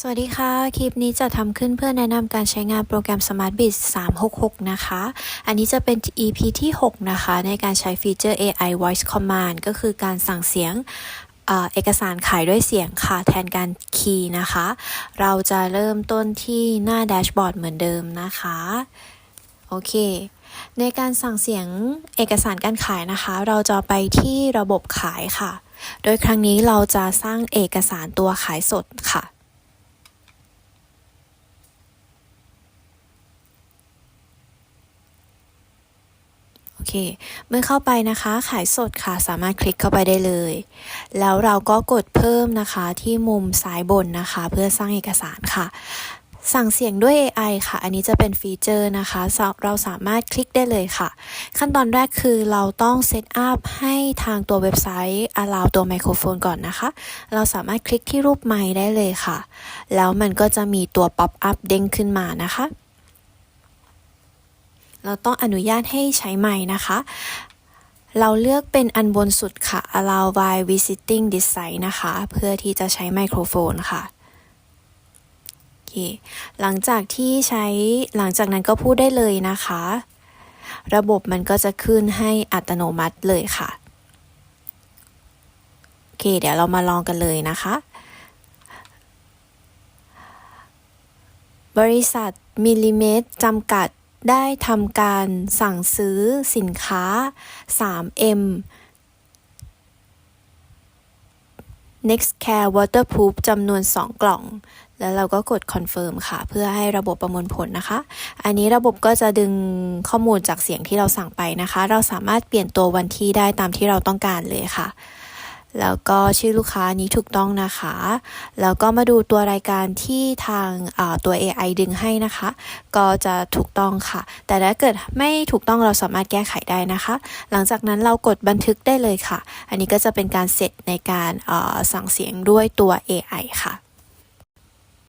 สวัสดีค่ะ คลิปนี้จะทำขึ้นเพื่อแนะนำการใช้งานโปรแกรม SmartBit 366 นะคะ อันนี้จะเป็น EP ที่ 6 นะคะ ในการใช้ฟีเจอร์ AI Voice Command ก็คือการสั่งเสียงเอ่อเอกสารขายด้วยเสียงค่ะ แทนการคีย์นะคะ เราจะเริ่มต้นที่หน้าแดชบอร์ดเหมือนเดิมนะคะ โอเค ในการสั่งเสียงเอกสารการขายนะคะ เราจะไปที่ระบบขายค่ะ โดยครั้งนี้เราจะสร้างเอกสารตัวขายสดค่ะ เค เมื่อเข้าไปนะคะ ขายสดค่ะ สามารถคลิกเข้าไปได้เลย แล้วเราก็กดเพิ่มนะคะที่มุมซ้ายบนนะคะ เพื่อสร้างเอกสารค่ะ สั่งเสียงด้วย AI ค่ะ อันนี้จะเป็นฟีเจอร์นะคะ เราสามารถคลิกได้เลยค่ะ ขั้นตอนแรกคือเราต้องเซตอัพให้ทางตัวเว็บไซต์ allow ตัวไมโครโฟนก่อนนะคะ เราสามารถคลิกที่รูปไมค์ได้เลยค่ะ แล้วมันก็จะมีตัว pop up เด้งขึ้นมานะคะ เราต้องอนุญาตให้ใช้ไมค์นะคะ เราเลือกเป็นอันบนสุดค่ะ allow while visiting this site นะคะ เพื่อที่จะใช้ไมโครโฟนค่ะโอเคหลังจากที่ใช้หลังจากนั้นก็พูดได้เลยนะคะ ระบบมันก็จะขึ้นให้อัตโนมัติเลยค่ะโอเค เดี๋ยวเรามาลองกันเลยนะคะ บริษัทมิลลิเมตรจำกัด ได้ทำการสั่งซื้อสินค้า 3M Nextcare Waterproof จำนวน 2 กล่อง แล้วเราก็กด Confirm ค่ะ เพื่อให้ระบบประมวลผลนะคะ อันนี้ระบบก็จะดึงข้อมูลจากเสียงที่เราสั่งไปนะคะ เราสามารถเปลี่ยนตัววันที่ได้ตามที่เราต้องการเลยค่ะ แล้วก็ชื่อลูกค้านี้ถูกต้องนะคะ แล้วก็มาดูตัวรายการที่ทางตัว AI ดึงให้นะคะ ก็จะถูกต้องค่ะ แต่ถ้าเกิดไม่ถูกต้องเราสามารถแก้ไขได้นะคะ หลังจากนั้นเรากดบันทึกได้เลยค่ะ อันนี้ก็จะเป็นการเสร็จในการสั่งเสียงด้วยตัว AI ค่ะ